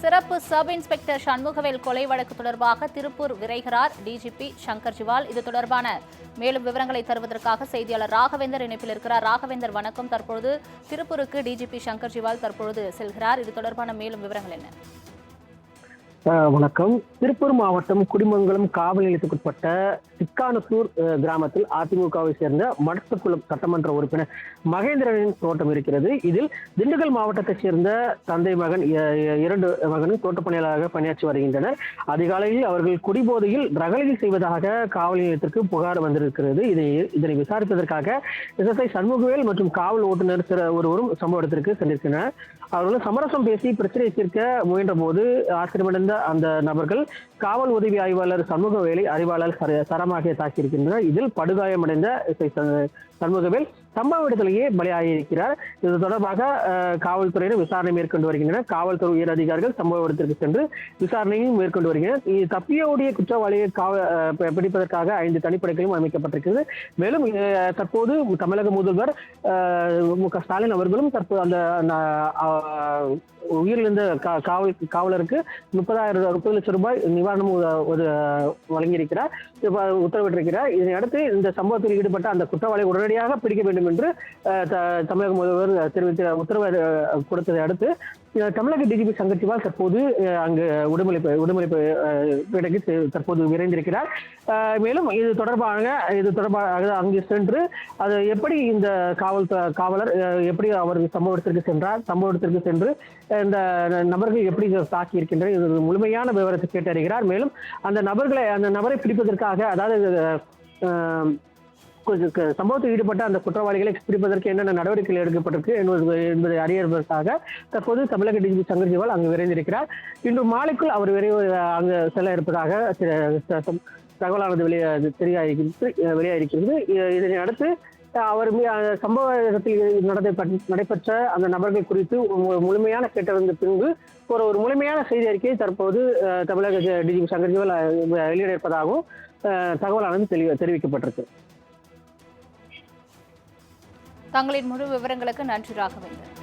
சிறப்பு sub inspector Shanmugavel கொலை வழக்கு தொடர்பாக திருப்பூர் விரைகிறார் டிஜிபி சங்கர் ஜிவால் இது தொடர்பான மேலும் விவரங்களை தருவதற்காக செய்தியாளர் ராகவேந்தர் இணைப்பில் இருக்கிறார். ராகவேந்தர் வணக்கம். தற்பொழுது திருப்பூருக்கு டிஜிபி சங்கர் ஜிவால் தற்பொழுது செல்கிறார். இது தொடர்பான மேலும் விவரங்கள் என்ன? வணக்கம். திருப்பூர் மாவட்டம் குடிமங்கலம் காவல் நிலையத்துக்குட்பட்ட சிக்கானத்தூர் கிராமத்தில் அதிமுகவை சேர்ந்த மடத்துக்குளம் சட்டமன்ற உறுப்பினர் மகேந்திரனின் தோட்டம் இருக்கிறது. இதில் திண்டுக்கல் மாவட்டத்தைச் சேர்ந்த தந்தை மகன் இரண்டு மகனும் தோட்டப் பணியாளராக பணியாற்றி வருகின்றனர். அதிகாலையில் அவர்கள் குடிபோதையில் ரகளையில் செய்வதாக காவல் நிலையத்திற்கு புகார் வந்திருக்கிறது. இதை இதனை விசாரிப்பதற்காக எஸ்எஸ்ஐ சண்முகவேல் மற்றும் காவல் ஓட்டுநர் சில ஒருவரும் சம்பவ இடத்திற்கு சென்றிருக்கின்றனர். அவர்களும் சமரசம் பேசி பிரச்சனை தீர்க்க முயன்ற போது ஆசிரியமடைந்த அந்த நபர்கள் காவல் உதவி ஆய்வாளர் சண்முகவேலை அறிவாளர் சரமாக தாக்கியிருக்கின்றனர். இதில் படுகாயமடைந்த சண்முகவேல் சம்பவ இடத்திலேயே பலியாகியிருக்கிறார் இது தொடர்பாக காவல்துறையினர் விசாரணை மேற்கொண்டு வருகின்றனர். காவல்துறை உயர் அதிகாரிகள் சம்பவ இடத்திற்கு சென்று விசாரணையும் மேற்கொண்டு வருகின்றனர். இது குற்றவாளியை காவல் பிடிப்பதற்காக ஐந்து தனிப்படைகளும் அமைக்கப்பட்டிருக்கிறது. மேலும் தற்போது தமிழக முதல்வர் மு க ஸ்டாலின் அவர்களும் தற்போது அந்த உயிரிழந்த கா- காவல் காவலருக்கு முப்பதாயிரம் முப்பது லட்சம் ரூபாய் நிவாரணம் ஒரு வழங்கியிருக்கிறார். உத்தரவிட்டிருக்கிறார். இதனை அடுத்து இந்த சம்பவத்தில் ஈடுபட்ட அந்த குற்றவாளியை உடனடியாக பிடிக்க வேண்டும் என்று தமிழக முதல்வர் தெரிவித்த உத்தரவை கொடுத்ததை அடுத்து தமிழக டிஜிபி சங்கர் தற்போது அங்கு விடுமுறை பெ- விலகி தற்போது விரைந்திருக்கிறார். மேலும் இது தொடர்பாக இது தொடர்பாக அங்கு சென்று அது எப்படி இந்த காவல் காவலர் எப்படி அவர் சம்பவ இடத்திற்கு சென்றார் சம்பவ இடத்திற்கு சென்று இந்த நபர்கள் எப்படி தாக்கி இருக்கின்றனர் இது முழுமையான விவரத்தை கேட்டறிகிறார். மேலும் அந்த நபர்களை அந்த நபரை பிடிப்பதற்காக அதாவது அஹ், சம்பவத்தில் ஈடுபட்ட அந்த குற்றவாளிகளை பிடிப்பதற்கு என்னென்ன நடவடிக்கைகள் எடுக்கப்பட்டிருக்கு என்பது என்பதை அறியறதற்காக தற்போது தமிழக டிஜிபி சங்கர்ஜிவால் அங்கு விரைந்திருக்கிறார். இன்று மாலைக்குள் அவர் விரைவு அங்கு செல்ல இருப்பதாக சில- தகவலானது வெளியே தெரியாயிருக்கிறது வெளியாயிருக்கிறது. இதனை அடுத்து அவர் சம்பவ இடத்தில் நடந்த நடைபெற்ற அந்த நபர்கள் குறித்து முழுமையான கேட்டறிந்த பின்பு ஒரு ஒரு முழுமையான செய்தி அறிக்கையை தற்போது தமிழக டிஜிபி சங்கர்ஜிவால் வெளியிட இருப்பதாகவும் தகவலானது தெரிவிக்கப்பட்டிருக்கு. தங்களின் முழு விவரங்களுக்கு நன்றி ராகவேந்தர்